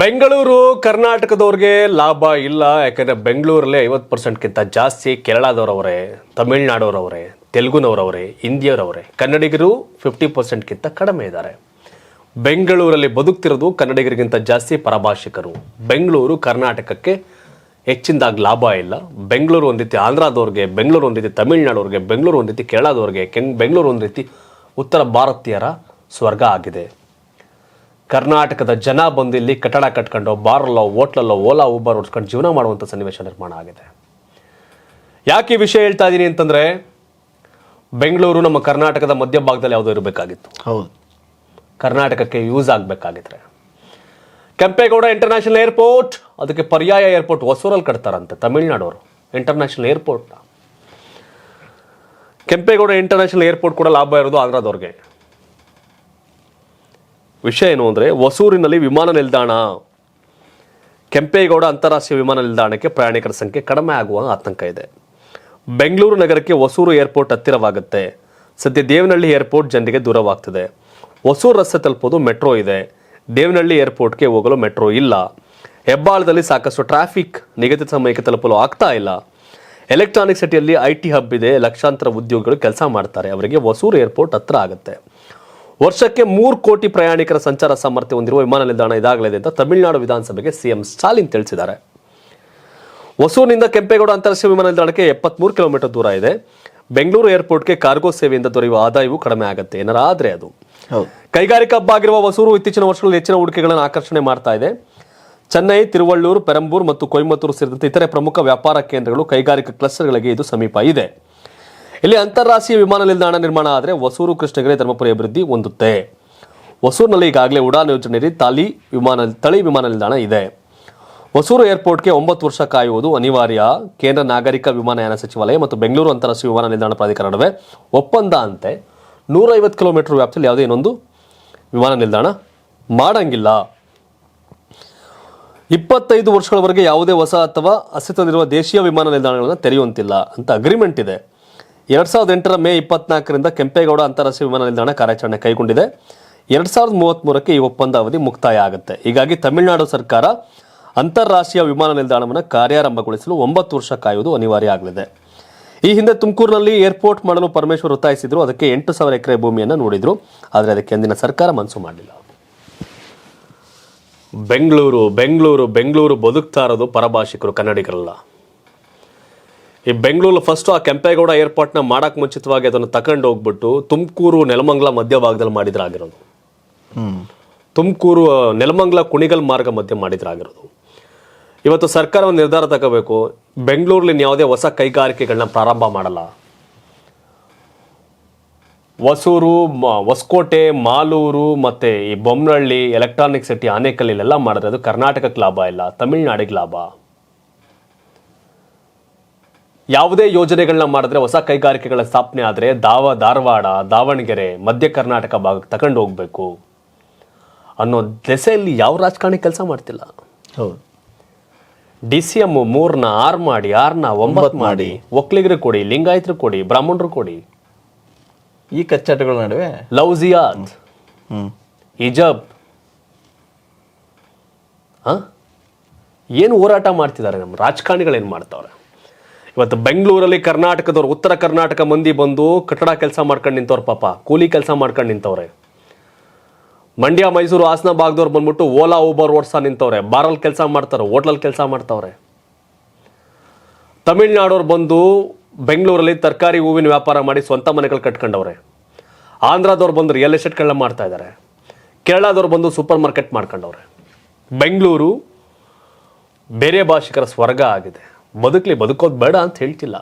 ಬೆಂಗಳೂರು ಕರ್ನಾಟಕದವ್ರಿಗೆ ಲಾಭ ಇಲ್ಲ, ಯಾಕಂದ್ರೆ ಬೆಂಗಳೂರಲ್ಲಿ ಐವತ್ತು ಪರ್ಸೆಂಟ್ಗಿಂತ ಜಾಸ್ತಿ ಕೇರಳದವರವರೇ ತಮಿಳ್ನಾಡೋರವರೇ ತೆಲುಗುನವರವರೇ, ಹಿಂದಿಯವರವರೇ, ಕನ್ನಡಿಗರು ಫಿಫ್ಟಿ ಪರ್ಸೆಂಟ್ಗಿಂತ ಕಡಿಮೆ ಇದ್ದಾರೆ. ಬೆಂಗಳೂರಲ್ಲಿ ಬದುಕ್ತಿರೋದು ಕನ್ನಡಿಗರಿಗಿಂತ ಜಾಸ್ತಿ ಪರಭಾಷಿಕರು. ಬೆಂಗಳೂರು ಕರ್ನಾಟಕಕ್ಕೆ ಹೆಚ್ಚಿನದಾಗಿ ಲಾಭ ಇಲ್ಲ. ಬೆಂಗಳೂರು ಒಂದು ರೀತಿ ಆಂಧ್ರದವ್ರಿಗೆ, ಬೆಂಗಳೂರು ಒಂದು ರೀತಿ ತಮಿಳ್ನಾಡೋರಿಗೆ ಬೆಂಗಳೂರು ಒಂದು ರೀತಿ ಕೇರಳದವ್ರಿಗೆ ಕೆಂಗ್ ಬೆಂಗಳೂರು ಒಂದು ರೀತಿ ಉತ್ತರ ಭಾರತೀಯರ ಸ್ವರ್ಗ ಆಗಿದೆ. ಕರ್ನಾಟಕದ ಜನ ಬಂದು ಇಲ್ಲಿ ಕಟ್ಟಡ ಕಟ್ಕೊಂಡು ಬಾರಲ್ಲೋ ಹೋಟ್ಲಲ್ಲೋ ಓಲಾ ಊಬರ್ ಓಡಿಸ್ಕೊಂಡು ಜೀವನ ಮಾಡುವಂಥ ಸನ್ನಿವೇಶ ನಿರ್ಮಾಣ ಆಗಿದೆ. ಯಾಕೆ ಈ ವಿಷಯ ಹೇಳ್ತಾ ಇದ್ದೀನಿ ಅಂತಂದರೆ ಬೆಂಗಳೂರು ನಮ್ಮ ಕರ್ನಾಟಕದ ಮಧ್ಯಭಾಗದಲ್ಲಿ ಯಾವುದೋ ಇರಬೇಕಾಗಿತ್ತು. ಹೌದು. ಕರ್ನಾಟಕಕ್ಕೆ ಯೂಸ್ ಆಗಬೇಕಾಗಿದ್ರೆ. ಕೆಂಪೇಗೌಡ ಇಂಟರ್ನ್ಯಾಷನಲ್ ಏರ್ಪೋರ್ಟ್ ಅದಕ್ಕೆ ಪರ್ಯಾಯ ಏರ್ಪೋರ್ಟ್ ಹೊಸೂರಲ್ಲಿ ಕಟ್ತಾರಂತೆ ತಮಿಳ್ನಾಡವರು. ಇಂಟರ್ನ್ಯಾಷನಲ್ ಏರ್ಪೋರ್ಟ್ನ ಕೆಂಪೇಗೌಡ ಇಂಟರ್ನ್ಯಾಷನಲ್ ಏರ್ಪೋರ್ಟ್ ಕೂಡ ಲಾಭ ಇರೋದು ಆಂಧ್ರದವ್ರಿಗೆ. ವಿಷಯ ಏನು ಅಂದರೆ ಹೊಸೂರಿನಲ್ಲಿ ವಿಮಾನ ನಿಲ್ದಾಣ. ಕೆಂಪೇಗೌಡ ಅಂತಾರಾಷ್ಟ್ರೀಯ ವಿಮಾನ ನಿಲ್ದಾಣಕ್ಕೆ ಪ್ರಯಾಣಿಕರ ಸಂಖ್ಯೆ ಕಡಿಮೆ ಆಗುವ ಆತಂಕ ಇದೆ. ಬೆಂಗಳೂರು ನಗರಕ್ಕೆ ಹೊಸೂರು ಏರ್ಪೋರ್ಟ್ ಹತ್ತಿರವಾಗುತ್ತೆ. ಸದ್ಯ ದೇವನಹಳ್ಳಿ ಏರ್ಪೋರ್ಟ್ ಜನರಿಗೆ ದೂರವಾಗ್ತದೆ. ಹೊಸೂರು ರಸ್ತೆ ತಲುಪೋದು ಮೆಟ್ರೋ ಇದೆ. ದೇವನಹಳ್ಳಿ ಏರ್ಪೋರ್ಟ್ಗೆ ಹೋಗಲು ಮೆಟ್ರೋ ಇಲ್ಲ. ಹೆಬ್ಬಾಳದಲ್ಲಿ ಸಾಕಷ್ಟು ಟ್ರಾಫಿಕ್ ನಿಗದಿತ ಸಮಯಕ್ಕೆ ತಲುಪಲು ಆಗ್ತಾ ಇಲ್ಲ. ಎಲೆಕ್ಟ್ರಾನಿಕ್ ಸಿಟಿಯಲ್ಲಿ ಐ ಟಿ ಹಬ್ ಇದೆ. ಲಕ್ಷಾಂತರ ಉದ್ಯೋಗಿಗಳು ಕೆಲಸ ಮಾಡ್ತಾರೆ. ಅವರಿಗೆ ಹೊಸೂರು ಏರ್ಪೋರ್ಟ್ ಹತ್ತಿರ ಆಗುತ್ತೆ. ವರ್ಷಕ್ಕೆ ಮೂರು ಕೋಟಿ ಪ್ರಯಾಣಿಕರ ಸಂಚಾರ ಸಾಮರ್ಥ್ಯ ಹೊಂದಿರುವ ವಿಮಾನ ನಿಲ್ದಾಣ ಇದಾಗಲಿದೆ ಅಂತ ತಮಿಳುನಾಡು ವಿಧಾನಸಭೆಗೆ ಸಿಎಂ ಸ್ಟಾಲಿನ್ ತಿಳಿಸಿದ್ದಾರೆ. ಹೊಸೂರಿನಿಂದ ಕೆಂಪೇಗೌಡ ಅಂತಾರಾಷ್ಟ್ರೀಯ ವಿಮಾನ ನಿಲ್ದಾಣಕ್ಕೆ ಎಪ್ಪತ್ಮೂರು ಕಿಲೋಮೀಟರ್ ದೂರ ಇದೆ. ಬೆಂಗಳೂರು ಏರ್ಪೋರ್ಟ್ಗೆ ಕಾರ್ಗೋ ಸೇವೆಯಿಂದ ದೊರೆಯುವ ಆದಾಯವೂ ಕಡಿಮೆ ಆಗುತ್ತೆ. ಏನಾರ ಆದರೆ ಅದು ಕೈಗಾರಿಕಾ ಹಬ್ಬ ಆಗಿರುವ ಹೊಸೂರು ಇತ್ತೀಚಿನ ವರ್ಷಗಳಲ್ಲಿ ಹೆಚ್ಚಿನ ಹೂಡಿಕೆಗಳನ್ನು ಆಕರ್ಷಣೆ ಮಾಡ್ತಾ ಇದೆ. ಚೆನ್ನೈ ತಿರುವಳ್ಳೂರು ಪೆರಂಬೂರು ಮತ್ತು ಕೊಯಮತ್ತೂರು ಸೇರಿದಂತೆ ಇತರೆ ಪ್ರಮುಖ ವ್ಯಾಪಾರ ಕೇಂದ್ರಗಳು ಕೈಗಾರಿಕಾ ಕ್ಲಸ್ಟರ್ಗಳಿಗೆ ಇದು ಸಮೀಪ ಇದೆ. ಇಲ್ಲಿ ಅಂತಾರಾಷ್ಟ್ರೀಯ ವಿಮಾನ ನಿಲ್ದಾಣ ನಿರ್ಮಾಣ ಆದರೆ ಹೊಸೂರು, ಕೃಷ್ಣಗಿರಿ, ಧರ್ಮಪುರಿ ಅಭಿವೃದ್ಧಿ ಹೊಂದುತ್ತೆ. ಹೊಸೂರಿನಲ್ಲಿ ಈಗಾಗಲೇ ಉಡಾನ್ ಯೋಜನೆಯಲ್ಲಿ ತಾಲಿ ವಿಮಾನ, ತಳಿ ವಿಮಾನ ನಿಲ್ದಾಣ ಇದೆ. ಹೊಸೂರು ಏರ್ಪೋರ್ಟ್ಗೆ ಒಂಬತ್ತು ವರ್ಷ ಕಾಯುವುದು ಅನಿವಾರ್ಯ. ಕೇಂದ್ರ ನಾಗರಿಕ ವಿಮಾನಯಾನ ಸಚಿವಾಲಯ ಮತ್ತು ಬೆಂಗಳೂರು ಅಂತಾರಾಷ್ಟ್ರೀಯ ವಿಮಾನ ನಿಲ್ದಾಣ ಪ್ರಾಧಿಕಾರ ನಡುವೆ ಒಪ್ಪಂದ ಅಂತೆ. ನೂರೈವತ್ತು ಕಿಲೋಮೀಟರ್ ವ್ಯಾಪ್ತಿಯಲ್ಲಿ ಯಾವುದೇ ಇನ್ನೊಂದು ವಿಮಾನ ನಿಲ್ದಾಣ ಮಾಡಂಗಿಲ್ಲ. ಇಪ್ಪತ್ತೈದು ವರ್ಷಗಳವರೆಗೆ ಯಾವುದೇ ಹೊಸ ಅಥವಾ ಅಸ್ತಿತ್ವದಲ್ಲಿರುವ ದೇಶೀಯ ವಿಮಾನ ನಿಲ್ದಾಣಗಳನ್ನು ತೆರೆಯುವಂತಿಲ್ಲ ಅಂತ ಅಗ್ರಿಮೆಂಟ್ ಇದೆ. ಎರಡ್ ಸಾವಿರದ ಎಂಟರ ಮೇ ಇಪ್ಪತ್ನಾಲ್ಕರಿಂದ ಕೆಂಪೇಗೌಡ ಅಂತಾರಾಷ್ಟ್ರೀಯ ವಿಮಾನ ನಿಲ್ದಾಣ ಕಾರ್ಯಾಚರಣೆ ಕೈಗೊಂಡಿದೆ. ಎರಡ್ ಸಾವಿರದ ಮೂವತ್ತ್ಮೂರಕ್ಕೆ ಈ ಒಪ್ಪಂದ ಅವಧಿ ಮುಕ್ತಾಯ ಆಗುತ್ತೆ. ಹೀಗಾಗಿ ತಮಿಳುನಾಡು ಸರ್ಕಾರ ಅಂತಾರಾಷ್ಟ್ರೀಯ ವಿಮಾನ ನಿಲ್ದಾಣವನ್ನು ಕಾರ್ಯಾರಂಭಗೊಳಿಸಲು ಒಂಬತ್ತು ವರ್ಷ ಕಾಯುವುದು ಅನಿವಾರ್ಯ ಆಗಲಿದೆ. ಈ ಹಿಂದೆ ತುಮಕೂರಿನಲ್ಲಿ ಏರ್ಪೋರ್ಟ್ ಮಾಡಲು ಪರಮೇಶ್ವರ್ ಒತ್ತಾಯಿಸಿದ್ರು. ಅದಕ್ಕೆ ಎಂಟು ಸಾವಿರ ಎಕರೆ ಭೂಮಿಯನ್ನು ನೋಡಿದ್ರು. ಆದರೆ ಅದಕ್ಕೆ ಅಂದಿನ ಸರ್ಕಾರ ಮನಸ್ಸು ಮಾಡಲಿಲ್ಲ. ಬೆಂಗಳೂರು ಬೆಂಗಳೂರು ಬೆಂಗಳೂರು ಬದುಕ್ತಾ ಇರೋದು ಪರಭಾಷಿಕರು, ಕನ್ನಡಿಗರಲ್ಲ. ಈ ಬೆಂಗಳೂರು ಫಸ್ಟ್ ಆ ಕೆಂಪೇಗೌಡ ಏರ್ಪೋರ್ಟ್ನ ಮಾಡಕ್ಕೆ ಮುಂಚಿತವಾಗಿ ಅದನ್ನು ತಕೊಂಡು ಹೋಗ್ಬಿಟ್ಟು ತುಮಕೂರು, ನೆಲಮಂಗಲ ಮಧ್ಯಭಾಗದಲ್ಲಿ ಮಾಡಿದ್ರಾಗಿರೋದು ಹ್ಮ್ ತುಮಕೂರು, ನೆಲಮಂಗಲ, ಕುಣಿಗಲ್ ಮಾರ್ಗ ಮಧ್ಯೆ ಮಾಡಿದ್ರಾಗಿರೋದು ಇವತ್ತು ಸರ್ಕಾರ ಒಂದು ನಿರ್ಧಾರ ತಗೋಬೇಕು. ಬೆಂಗಳೂರಲ್ಲಿ ಯಾವುದೇ ಹೊಸ ಕೈಗಾರಿಕೆಗಳನ್ನ ಪ್ರಾರಂಭ ಮಾಡಲ್ಲ. ಹೊಸೂರು ಹೊಸಕೋಟೆ, ಮಾಲೂರು ಮತ್ತೆ ಈ ಬೊಮ್ಮನಹಳ್ಳಿ ಎಲೆಕ್ಟ್ರಾನಿಕ್ ಸಿಟಿ ಆನೇಕಲ್ಲಿಲೆಲ್ಲ ಮಾಡಿದ್ರೆ ಅದು ಕರ್ನಾಟಕಕ್ಕೆ ಲಾಭ ಇಲ್ಲ, ತಮಿಳ್ನಾಡಿಗೆ ಲಾಭ. ಯಾವುದೇ ಯೋಜನೆಗಳನ್ನ ಮಾಡಿದ್ರೆ ಹೊಸ ಕೈಗಾರಿಕೆಗಳ ಸ್ಥಾಪನೆ ಆದರೆ ದಾವ ಧಾರವಾಡ ದಾವಣಗೆರೆ ಮಧ್ಯ ಕರ್ನಾಟಕ ಭಾಗಕ್ಕೆ ತಗೊಂಡು ಹೋಗಬೇಕು ಅನ್ನೋ ದೆಸೆಯಲ್ಲಿ ಯಾವ ರಾಜಕಾರಣಿ ಕೆಲಸ ಮಾಡ್ತಿಲ್ಲ? ಹೌದು. ಡಿ ಸಿ ಎಂ ಮೂರ್ನ ಆರು ಮಾಡಿ ಆರ್ನ ಒಂಬತ್ತು ಮಾಡಿ ಒಕ್ಕಲಿಗರು ಕೊಡಿ ಲಿಂಗಾಯತರು ಕೊಡಿ ಬ್ರಾಹ್ಮಣರು ಕೊಡಿ. ಈ ಕಚ್ಚಾಟಗಳ ನಡುವೆ? ಇಜಬ್ ಆ? ಏನು ಹೋರಾಟ ಮಾಡ್ತಿದ್ದಾರೆ ನಮ್ಮ ರಾಜಕಾರಣಿಗಳೇನು ಏನು ಮಾಡ್ತಾವ್ರೆ? ಇವತ್ತು ಬೆಂಗಳೂರಲ್ಲಿ ಕರ್ನಾಟಕದವ್ರು, ಉತ್ತರ ಕರ್ನಾಟಕ ಮಂದಿ ಬಂದು ಕಟ್ಟಡ ಕೆಲಸ ಮಾಡ್ಕೊಂಡು ನಿಂತವ್ರು ಪಾಪ, ಕೂಲಿ ಕೆಲಸ ಮಾಡ್ಕೊಂಡು ನಿಂತವ್ರೆ. ಮಂಡ್ಯ, ಮೈಸೂರು, ಹಾಸನ ಭಾಗದವ್ರು ಬಂದ್ಬಿಟ್ಟು ಓಲಾ, ಊಬರ್, ಓಡ್ಸಾ ನಿಂತವ್ರೆ. ಬಾರಲ್ಲಿ ಕೆಲಸ ಮಾಡ್ತಾರೆ ಹೋಟ್ಲಲ್ಲಿ ಕೆಲಸ ಮಾಡ್ತವ್ರೆ. ತಮಿಳ್ನಾಡವ್ರು ಬಂದು ಬೆಂಗಳೂರಲ್ಲಿ ತರಕಾರಿ, ಹೂವಿನ ವ್ಯಾಪಾರ ಮಾಡಿ ಸ್ವಂತ ಮನೆಗಳು ಕಟ್ಕೊಂಡವ್ರೆ. ಆಂಧ್ರದವ್ರು ಬಂದು ರಿಯಲ್ ಎಸ್ಟೇಟ್ಗಳನ್ನ ಮಾಡ್ತಾ ಇದ್ದಾರೆ ಕೇರಳದವ್ರು ಬಂದು ಸೂಪರ್ ಮಾರ್ಕೆಟ್ ಮಾಡ್ಕೊಂಡವ್ರೆ. ಬೆಂಗಳೂರು ಬೇರೆ ಭಾಷಿಕರ ಸ್ವರ್ಗ ಆಗಿದೆ. ಬದುಕಲಿ ಬದುಕೋದು ಬೇಡ ಅಂತ ಹೇಳ್ತಿಲ್ಲ.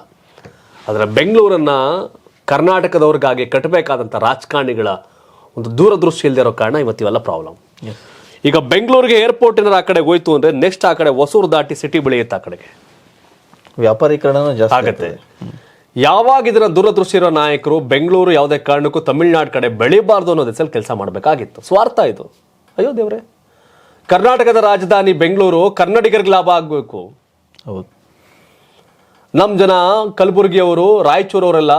ಆದರೆ ಬೆಂಗಳೂರನ್ನು ಕರ್ನಾಟಕದವ್ರಿಗಾಗಿ ಕಟ್ಟಬೇಕಾದಂಥ ರಾಜಕಾರಣಿಗಳ ಒಂದು ದೂರದೃಷ್ಟಿ ಇಲ್ಲದೆ ಇರೋ ಕಾರಣ ಇವತ್ತಿವೆಲ್ಲ ಪ್ರಾಬ್ಲಮ್ ಈಗ ಬೆಂಗಳೂರಿಗೆ ಏರ್ಪೋರ್ಟ್ ಏನಾರು ಆ ಕಡೆ ಹೋಯ್ತು ಅಂದರೆ ನೆಕ್ಸ್ಟ್ ಆ ಕಡೆ ಹೊಸೂರು ದಾಟಿ ಸಿಟಿ ಬೆಳೆಯುತ್ತೆ ಆ ಕಡೆಗೆ. ವ್ಯಾಪಾರೀಕರಣ ಜಾಸ್ತಿ ಆಗತ್ತೆ. ಯಾವಾಗ ಇದರ ದೂರದೃಷ್ಟಿ ಇರೋ ನಾಯಕರು ಬೆಂಗಳೂರು ಯಾವುದೇ ಕಾರಣಕ್ಕೂ ತಮಿಳುನಾಡು ಕಡೆ ಬೆಳಿಬಾರ್ದು ಅನ್ನೋ ಕೆಲಸ ಮಾಡಬೇಕಾಗಿತ್ತು. ಸ್ವಾರ್ಥ ಇದು. ಅಯ್ಯೋ ದೇವ್ರೆ. ಕರ್ನಾಟಕದ ರಾಜಧಾನಿ ಬೆಂಗಳೂರು ಕನ್ನಡಿಗರಿಗೆ ಲಾಭ ಆಗಬೇಕು. ಹೌದು. ನಮ್ಮ ಜನ ಕಲಬುರಗಿಯವರು, ರಾಯಚೂರವರೆಲ್ಲ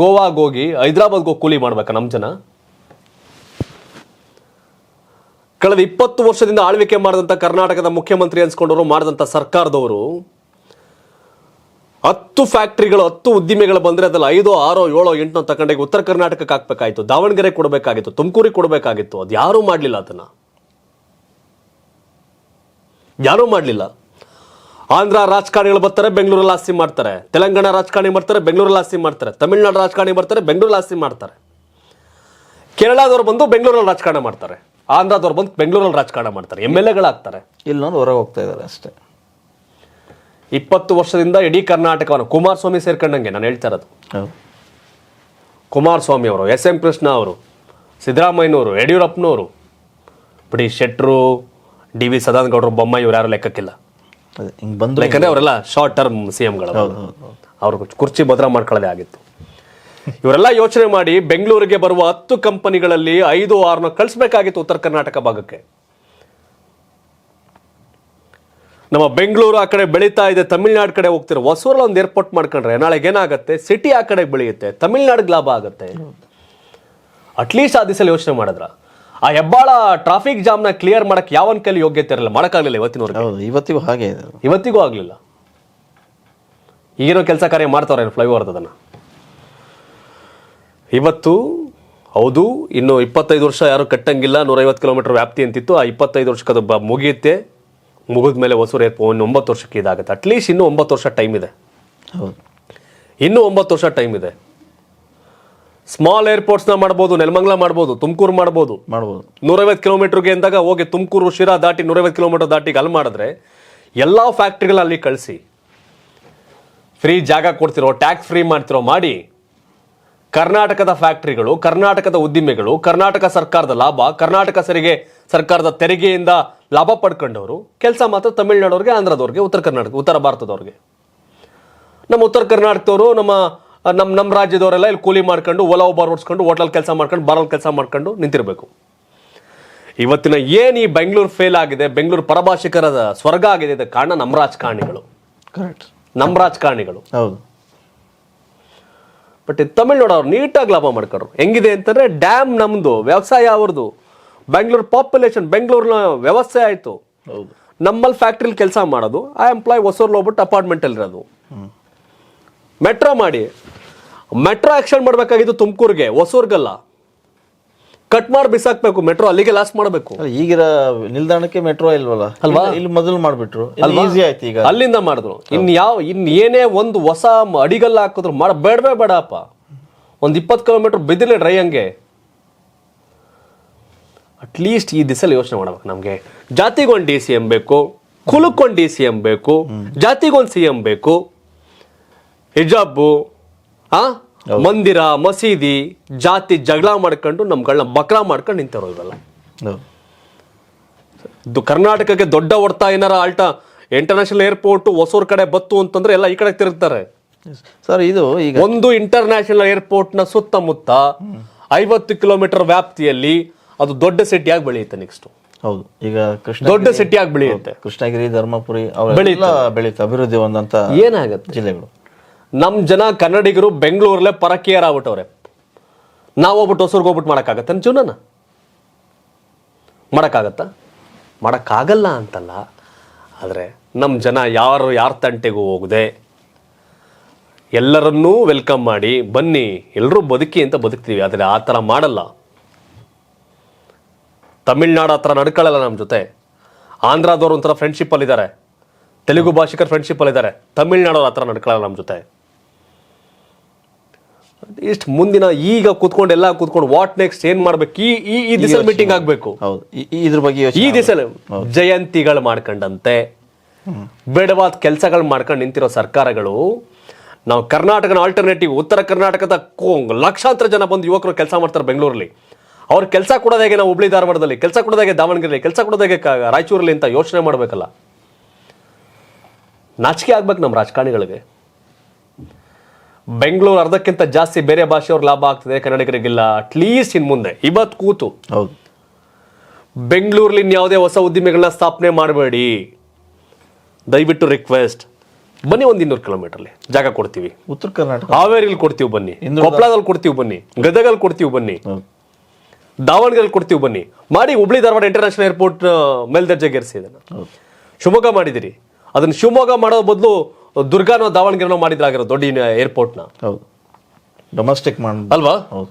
ಗೋವಾಗೆ ಹೋಗಿ ಹೈದ್ರಾಬಾದ್ಗೆ ಹೋಗಿ ಕೂಲಿ ಮಾಡ್ಬೇಕಾ ನಮ್ಮ ಜನ. ಕಳೆದ ಇಪ್ಪತ್ತು ವರ್ಷದಿಂದ ಆಳ್ವಿಕೆ ಮಾಡಿದಂಥ ಕರ್ನಾಟಕದ ಮುಖ್ಯಮಂತ್ರಿ ಅನ್ಸ್ಕೊಂಡವರು ಮಾಡಿದಂಥ ಸರ್ಕಾರದವರು, ಹತ್ತು ಫ್ಯಾಕ್ಟ್ರಿಗಳು, ಹತ್ತು ಉದ್ದಿಮೆಗಳು ಬಂದರೆ ಅದ್ರಲ್ಲಿ ಐದೋ, ಆರೋ, ಏಳೋ, ಎಂಟನೋ ತಗೊಂಡಾಗ ಉತ್ತರ ಕರ್ನಾಟಕಕ್ಕೆ ಹಾಕ್ಬೇಕಾಯ್ತು, ದಾವಣಗೆರೆ ಕೊಡಬೇಕಾಗಿತ್ತು, ತುಮಕೂರಿಗೆ ಕೊಡಬೇಕಾಗಿತ್ತು ಅದು ಯಾರೂ ಮಾಡಲಿಲ್ಲ ಅದನ್ನ. ಯಾರೂ ಮಾಡಲಿಲ್ಲ. ಆಂಧ್ರ ರಾಜಕಾರಣಿಗಳು ಬರ್ತಾರೆ ಬೆಂಗಳೂರಲ್ಲಿ ಆಸ್ತಿ ಮಾಡ್ತಾರೆ. ತೆಲಂಗಾಣ ರಾಜಕಾರಣಿ ಬರ್ತಾರೆ ಬೆಂಗಳೂರಲ್ಲಿ ಆಸ್ತಿ ಮಾಡ್ತಾರೆ. ತಮಿಳ್ನಾಡು ರಾಜಕಾರಣಿ ಬರ್ತಾರೆ ಬೆಂಗಳೂರಲ್ಲಿ ಆಸ್ತಿ ಮಾಡ್ತಾರೆ. ಕೇರಳದವ್ರು ಬಂದು ಬೆಂಗಳೂರಲ್ಲಿ ರಾಜಕಾರಣ ಮಾಡ್ತಾರೆ. ಆಂಧ್ರದವ್ರು ಬಂದು ಬೆಂಗಳೂರಲ್ಲಿ ರಾಜಕಾರಣ ಮಾಡ್ತಾರೆ. ಎಂ ಎಲ್ ಎಗಳಾಗ್ತಾರೆ. ಇಲ್ಲೊಂದು ಹೊರಗೆ ಹೋಗ್ತಾ ಇದ್ದಾರೆ ಅಷ್ಟೇ. ಇಪ್ಪತ್ತು ವರ್ಷದಿಂದ ಇಡೀ ಕರ್ನಾಟಕವನ್ನು ಕುಮಾರಸ್ವಾಮಿ ಸೇರ್ಕೊಂಡಂಗೆ ನಾನು ಹೇಳ್ತಾ ಇರೋದು. ಕುಮಾರಸ್ವಾಮಿ ಅವರು ಎಸ್ ಎಂ ಕೃಷ್ಣ ಅವರು ಸಿದ್ದರಾಮಯ್ಯನವರು ಯಡಿಯೂರಪ್ಪನವರು ಬಿಡಿ ಶೆಟ್ರು ಡಿ ವಿ ಸದಾನಗೌಡರು ಬೊಮ್ಮಾಯಿ ಇವ್ರು ಯಾರು ಲೆಕ್ಕಕ್ಕಿಲ್ಲ. ಹಿಂಗೆ ಬಂದು ಯಾಕಂದ್ರೆ ಅವರೆಲ್ಲ ಶಾರ್ಟ್ ಟರ್ಮ್ ಸಿ ಎಂಗಳು ಅವ್ರ ಕುರ್ಚಿ ಭದ್ರ ಮಾಡ್ಕೊಳ್ಳೋದೇ ಆಗಿತ್ತು. ಇವರೆಲ್ಲ ಯೋಚನೆ ಮಾಡಿ ಬೆಂಗಳೂರಿಗೆ ಬರುವ ಹತ್ತು ಕಂಪನಿಗಳಲ್ಲಿ ಐದು ಆರನ್ನ ಕಳಿಸ್ಬೇಕಾಗಿತ್ತು ಉತ್ತರ ಕರ್ನಾಟಕ ಭಾಗಕ್ಕೆ. ನಮ್ಮ ಬೆಂಗಳೂರು ಆ ಕಡೆ ಬೆಳೀತಾ ಇದೆ ತಮಿಳ್ನಾಡು ಕಡೆ ಹೋಗ್ತಿರೋ ಹೊಸೂರಲ್ಲಿ ಒಂದು ಏರ್ಪೋರ್ಟ್ ಮಾಡ್ಕೊಂಡ್ರೆ ನಾಳೆಗೆ ಏನಾಗುತ್ತೆ? ಸಿಟಿ ಆ ಕಡೆ ಬೆಳೆಯುತ್ತೆ ತಮಿಳ್ನಾಡಿಗೆ ಲಾಭ ಆಗುತ್ತೆ? ಅಟ್ಲೀಸ್ಟ್ ಆ ದಿಸಲ್ಲಿ ಯೋಚನೆ ಮಾಡಿದ್ರ? ಆ ಹೆಬ್ಬಾಳ ಟ್ರಾಫಿಕ್ ಜಾಮ್ನ ಕ್ಲಿಯರ್ ಮಾಡಕ್ಕೆ ಯಾವನ್ ಕೈಲಿ ಯೋಗ್ಯತೆ ಇರಲ್ಲ ಮಾಡೋಕ್ಕಾಗಲಿಲ್ಲ ಇವತ್ತಿನವರೆಗೆ. ಹೌದು ಇವತ್ತಿಗೂ ಹಾಗೆ ಇದೆ. ಇವತ್ತಿಗೂ ಆಗಲಿಲ್ಲ. ಈಗಿರೋ ಕೆಲಸ ಕಾರ್ಯ ಮಾಡ್ತಾವ್ರೆ ಫ್ಲೈಓವರ್ ಅದನ್ನು ಇವತ್ತು ಹೌದು ಇನ್ನು ಇಪ್ಪತ್ತೈದು ವರ್ಷ ಯಾರು ಕಟ್ಟಂಗಿಲ್ಲ ನೂರೈವತ್ತು ಕಿಲೋಮೀಟರ್ ವ್ಯಾಪ್ತಿ ಅಂತಿತ್ತು ಆ ಇಪ್ಪತ್ತೈದು ವರ್ಷಕ್ಕೆ ಅದು ಬ- ಮುಗಿಯುತ್ತೆ. ಮುಗಿದ ಮೇಲೆ ಹೊಸೂರು ಏರ್ಪೋ ಇನ್ನು ಒಂಬತ್ತು ವರ್ಷಕ್ಕೆ ಇದಾಗುತ್ತೆ. ಅಟ್ಲೀಸ್ಟ್ ಇನ್ನೂ ಒಂಬತ್ತು ವರ್ಷ ಟೈಮ್ ಇದೆ. ಹೌದು. ಇನ್ನೂ ಒಂಬತ್ತು ವರ್ಷ ಟೈಮ್ ಇದೆ. ಸ್ಮಾಲ್ ಏರ್ಪೋರ್ಟ್ಸ್ನ ಮಾಡ್ಬೋದು ನೆಲಮಂಗ್ಲ ಮಾಡ್ಬೋದು ತುಮಕೂರು ಮಾಡ್ಬೋದು. ಮಾಡ್ಬೋದು. ನೂರೈವತ್ತು ಕಿಲೋಮೀಟರ್ಗೆ ಅಂದಾಗ ಹೋಗಿ ತುಮಕೂರು ಶಿರಾ ದಾಟಿ ನೂರೈವತ್ತು ಕಿಲೋಮೀಟರ್ ದಾಟಿ ಅಲ್ಲಿ ಮಾಡಿದ್ರೆ ಎಲ್ಲ ಫ್ಯಾಕ್ಟ್ರಿಗಳು ಅಲ್ಲಿ ಕಳಿಸಿ. ಫ್ರೀ ಜಾಗ ಕೊಡ್ತಿರೋ ಟ್ಯಾಕ್ಸ್ ಫ್ರೀ ಮಾಡ್ತಿರೋ ಮಾಡಿ ಕರ್ನಾಟಕದ ಫ್ಯಾಕ್ಟ್ರಿಗಳು ಕರ್ನಾಟಕದ ಉದ್ದಿಮೆಗಳು ಕರ್ನಾಟಕ ಸರ್ಕಾರದ ಲಾಭ ಕರ್ನಾಟಕ ಸರಿಗೆ ಸರ್ಕಾರದ ತೆರಿಗೆಯಿಂದ ಲಾಭ ಪಡ್ಕೊಂಡವರು ಕೆಲಸ ಮಾತ್ರ ತಮಿಳ್ನಾಡವ್ರಿಗೆ ಆಂಧ್ರದವ್ರಿಗೆ ಉತ್ತರ ಕರ್ನಾಟಕ ಉತ್ತರ ಭಾರತದವ್ರಿಗೆ. ನಮ್ಮ ಉತ್ತರ ಕರ್ನಾಟಕದವರು ನಮ್ಮ ನಮ್ಮ ನಮ್ಮ ರಾಜ್ಯದವರೆಲ್ಲ ಇಲ್ಲಿ ಕೂಲಿ ಮಾಡ್ಕೊಂಡು ಓಲಾ ಉಬಾರ್ ಓಡಿಸ್ಕೊಂಡು ಹೋಟ್ಲಲ್ಲಿ ಕೆಲಸ ಮಾಡ್ಕೊಂಡು ಬಾರಲ್ಲಿ ಕೆಲಸ ಮಾಡ್ಕೊಂಡು ನಿಂತಿರಬೇಕು. ಇವತ್ತಿನ ಏನು ಈ ಬೆಂಗಳೂರು ಫೇಲ್ ಆಗಿದೆ ಬೆಂಗಳೂರು ಪರಭಾಷಿಕರ ಸ್ವರ್ಗ ಆಗಿದೆ ಇದಕ್ಕೆ ಕಾರಣ ನಮ್ಮ ರಾಜಕಾರಣಿಗಳು. ಕರೆಕ್ಟ್ ನಮ್ಮ ರಾಜಕಾರಣಿಗಳು. ಹೌದು. ಬಟ್ ತಮಿಳ್ನಾಡು ಅವ್ರು ನೀಟಾಗಿ ಲಾಭ ಮಾಡ್ಕೊಂಡ್ರು ಹೆಂಗಿದೆ ಅಂತಂದ್ರೆ ಡ್ಯಾಮ್ ನಮ್ಮದು ವ್ಯವಸಾಯ ಅವ್ರದ್ದು ಬೆಂಗಳೂರು ಪಾಪ್ಯುಲೇಷನ್ ಬೆಂಗಳೂರಿನ ವ್ಯವಸ್ಥೆ ಆಯಿತು. ನಮ್ಮಲ್ಲಿ ಫ್ಯಾಕ್ಟ್ರಿಲಿ ಕೆಲಸ ಮಾಡೋದು ಆ ಎಂಪ್ಲಾಯ್ ಹೊಸೂರ್ಲಿ ಹೋಗ್ಬಿಟ್ಟು ಅಪಾರ್ಟ್ಮೆಂಟಲ್ಲಿ ಇರೋದು ಮೆಟ್ರೋ ಮಾಡಿ. ಮೆಟ್ರೋ ಆಕ್ಷನ್ ಮಾಡಬೇಕಾಗಿದ್ದು ತುಮಕೂರಿಗೆ ಹೊಸೂರ್ಗಲ್ಲ. ಕಟ್ ಮಾಡಿ ಬಿಸಾಕ್ಬೇಕು ಮೆಟ್ರೋ ಅಲ್ಲಿಗೆ ಲಾಸ್ಟ್ ಮಾಡಬೇಕು. ಈಗಿರ ಈಗಿರೋ ನಿಲ್ದಾಣಕ್ಕೆ ಮೆಟ್ರೋ ಇಲ್ವಲ್ಲ? ಅಲ್ವಾ? ಇಲ್ಲಿ- ಇಲ್ಲಿ ಮೊದಲು ಮಾಡಿಬಿಟ್ರು. ಈಸಿ ಆಯ್ತು ಈಗ. ಅಲ್ಲಿಂದ ಮಾಡಿದ್ರು. ಇನ್ ಯಾವ ಇನ್ ಏನೇ ಒಂದು ಹೊಸ ಮ- ಅಡಿಗಲ್ಲ ಹಾಕಿದ್ರು ಮಾಡ ಬೇಡವೇ ಬೇಡಪ್ಪ. ಒಂದು ಇಪ್ಪತ್ತು ಕಿಲೋಮೀಟರ್ ಬಿದ್ದಿಲ್ಲ ಡ್ರೈ ಹಂಗೆ. ಅಟ್ಲೀಸ್ಟ್ ಈ ದಿಸಲ್ಲಿ ಯೋಚನೆ ಮಾಡ್ಬೇಕು ನಮಗೆ. ಜಾತಿಗೊಂದು ಡಿ ಸಿ ಎಂ ಬೇಕು ಕುಲಕ್ಕೊಂದು ಡಿ ಸಿ ಎಂ ಬೇಕು ಜಾತಿಗೊಂದು ಸಿ ಎಂ ಬೇಕು. ಹಿಜಾಬು ಆ? ಮಂದಿರ ಮಸೀದಿ ಜಾತಿ ಜಗಳ ಮಾಡ್ಕೊಂಡು ನಮ್ಗಳನ್ನ ಬಕ್ರಾ ಮಾಡ್ಕೊಂಡು ನಿಂತಿರೋದಲ್ಲ ಇವೆಲ್ಲ. ಇದು ಕರ್ನಾಟಕಕ್ಕೆ ದೊಡ್ಡ ಹೊಡ್ತಾ ಏನಾರ ಆಲ್ಟ ಇಂಟರ್ನ್ಯಾಷನಲ್ ಏರ್ಪೋರ್ಟ್ ಹೊಸೂರ್ ಕಡೆ ಬತ್ತು ಅಂತಂದ್ರೆ ಎಲ್ಲ ಈ ಕಡೆ ತಿರುಗ್ತಾರೆ. ಸರ್ ಇದು ಈಗ ಒಂದು ಇಂಟರ್ನ್ಯಾಷನಲ್ ಏರ್ಪೋರ್ಟ್ನ ಸುತ್ತಮುತ್ತ ಐವತ್ತು ಕಿಲೋಮೀಟರ್ ವ್ಯಾಪ್ತಿಯಲ್ಲಿ ಅದು ದೊಡ್ಡ ಸಿಟಿಯಾಗಿ ಬೆಳೆಯುತ್ತೆ ನೆಕ್ಸ್ಟ್. ಹೌದು. ಈಗ ಕೃಷ್ಣ ದೊಡ್ಡ ಸಿಟಿಯಾಗಿ ಬೆಳೆಯುತ್ತೆ. ಕೃಷ್ಣಗಿರಿ ಧರ್ಮಪುರಿ ಬೆಳೀತಾ ಅಭಿವೃದ್ಧಿ ಹೊಂದಂತ ಏನಾಗುತ್ತೆ? ಜಿಲ್ಲೆಗಳು. ನಮ್ ಜನ ಕನ್ನಡಿಗರು ಬೆಂಗಳೂರಲ್ಲೇ ಪರಕೀಯರ್ ಆಗ್ಬಿಟ್ಟವ್ರೆ ನಾವು ಹೋಗ್ಬಿಟ್ಟು ಹೊಸರ್ಗೆ ಹೋಗ್ಬಿಟ್ಟು ಮಾಡೋಕ್ಕಾಗತ್ತೆ ಜೀವನನ? ಮಾಡೋಕ್ಕಾಗತ್ತಾ? ಮಾಡೋಕ್ಕಾಗಲ್ಲ ಅಂತಲ್ಲ, ಆದರೆ ನಮ್ಮ ಜನ ಯಾರು ಯಾರ ತಂಟೆಗೂ ಹೋಗದೆ? ಎಲ್ಲರನ್ನೂ ವೆಲ್ಕಮ್ ಮಾಡಿ, ಬನ್ನಿ ಎಲ್ಲರೂ ಬದುಕಿ ಅಂತ ಬದುಕ್ತೀವಿ, ಆದರೆ ಆ ಥರ ಮಾಡಲ್ಲ. ತಮಿಳ್ನಾಡು ಆ ಥರ ನಡ್ಕೊಳ್ಳಲ್ಲ ನಮ್ಮ ಜೊತೆ. ಆಂಧ್ರದವ್ರು ಒಂಥರ ಫ್ರೆಂಡ್ಶಿಪ್ಪಲ್ಲಿದ್ದಾರೆ ತೆಲುಗು ಭಾಷಿಕರ ಫ್ರೆಂಡ್ಶಿಪ್ಪಲ್ಲಿದ್ದಾರೆ ತಮಿಳ್ನಾಡವ್ರು ಆ ಥರ ನಡ್ಕೊಳ್ಳಲ್ಲ ನಮ್ಮ ಜೊತೆ. ಇಷ್ಟು ಮುಂದಿನ ಈಗ ಕೂತ್ಕೊಂಡು ಎಲ್ಲ ಕೂತ್ಕೊಂಡು ವಾಟ್ ನೆಕ್ಸ್ಟ್ ಏನ್ ಮಾಡ್ಬೇಕು? ಈ ಈ ಈ ದಿಸಲ್ ಮೀಟಿಂಗ್ ಆಗ್ಬೇಕು. ಹೌದು. ಈ- ಈ- ಇದ್ರ ಬಗ್ಗೆ ಈ ಯೋಚನೆ ದಿಸಲ್ ಜಯಂತಿಗಳು ಮಾಡ್ಕೊಂಡಂತೆ. ಬೇಡವಾದ ಕೆಲಸಗಳು ಮಾಡ್ಕೊಂಡು ನಿಂತಿರೋ ಸರ್ಕಾರಗಳು ನಾವು ಕರ್ನಾಟಕನ ಆಲ್ಟರ್ನೇಟಿವ್ ಉತ್ತರ ಕರ್ನಾಟಕದ ಕೋ- ಲಕ್ಷಾಂತರ ಜನ ಬಂದು ಯುವಕರು ಕೆಲಸ ಮಾಡ್ತಾರೆ ಬೆಂಗಳೂರಲ್ಲಿ. ಅವ್ರ ಕೆಲಸ ಕೊಡೋದಾಗೆ ನಾವು ಹುಬ್ಳಿ ಧಾರವಾಡದಲ್ಲಿ? ಕೆಲಸ ಕೊಡೋದಾಗೆ ದಾವಣಗೆರೆ ದಾವಣಗೆರೆಯಲ್ಲಿ ಕೆಲಸ ಕೊಡೋದಾಗೆ ಕ- ರಾಯಚೂರಲ್ಲಿ ಅಂತ ಯೋಚನೆ ಮಾಡಬೇಕಲ್ಲ. ನಾಚಿಕೆ ಆಗ್ಬೇಕು ನಮ್ಮ ರಾಜಕಾರಣಿಗಳಿಗೆ. ಬೆಂಗಳೂರು ಅರ್ಧಕ್ಕಿಂತ ಜಾಸ್ತಿ ಬೇರೆ ಭಾಷೆಯವ್ರ ಲಾಭ ಆಗ್ತದೆ ಕನ್ನಡಿಗರಿಗಿಲ್ಲ ಅಟ್ಲೀಸ್ಟ್ ಇನ್ ಮುಂದೆ. ಇವತ್ ಕೂತು. ಹೌದು. ಬೆಂಗಳೂರಲ್ಲಿ ಯಾವುದೇ ಹೊಸ ಉದ್ದಿಮೆಗಳನ್ನ ಸ್ಥಾಪನೆ ಮಾಡಬೇಡಿ. ದಯವಿಟ್ಟು ರಿಕ್ವೆಸ್ಟ್ ಬನ್ನಿ ಒಂದು ಇನ್ನೂರು ಕಿಲೋಮೀಟರ್ಲಿ ಜಾಗ ಕೊಡ್ತೀವಿ. ಉತ್ತರ ಕರ್ನಾಟಕ. ಹಾವೇರಿಲಿ ಕೊಡ್ತೀವಿ ಬನ್ನಿ. ಕೊಪ್ಪಳದಲ್ಲಿ ಕೊಡ್ತೀವಿ ಬನ್ನಿ. ಗದಗಲ್ಲಿ ಕೊಡ್ತೀವಿ ಬನ್ನಿ. ದಾವಣಗೆರೆ ಕೊಡ್ತೀವಿ ಬನ್ನಿ. ಮಾಡಿ ಹುಬ್ಳಿ ಧಾರವಾಡ ಇಂಟರ್ನ್ಯಾಷನಲ್ ಏರ್ಪೋರ್ಟ್ ಮೇಲ್ದರ್ಜೆಗೇರಿಸಿ ಇದನ್ನು. ಶಿವಮೊಗ್ಗ ಮಾಡಿದಿರಿ. ಅದನ್ನ ಶಿವಮೊಗ್ಗ ಮಾಡೋ ಬದಲು ದುರ್ಗಾನೋ ದಾವಣಗೆರೆನೋ ಮಾಡಿದ್ರಾಗಿರೋ ದೊಡ್ಡ ಏರ್ಪೋರ್ಟ್ನ ಹೌದು. ಡೊಮೆಸ್ಟಿಕ್ ಮಾಡ್ ಅಲ್ವಾ? ಹೌದು.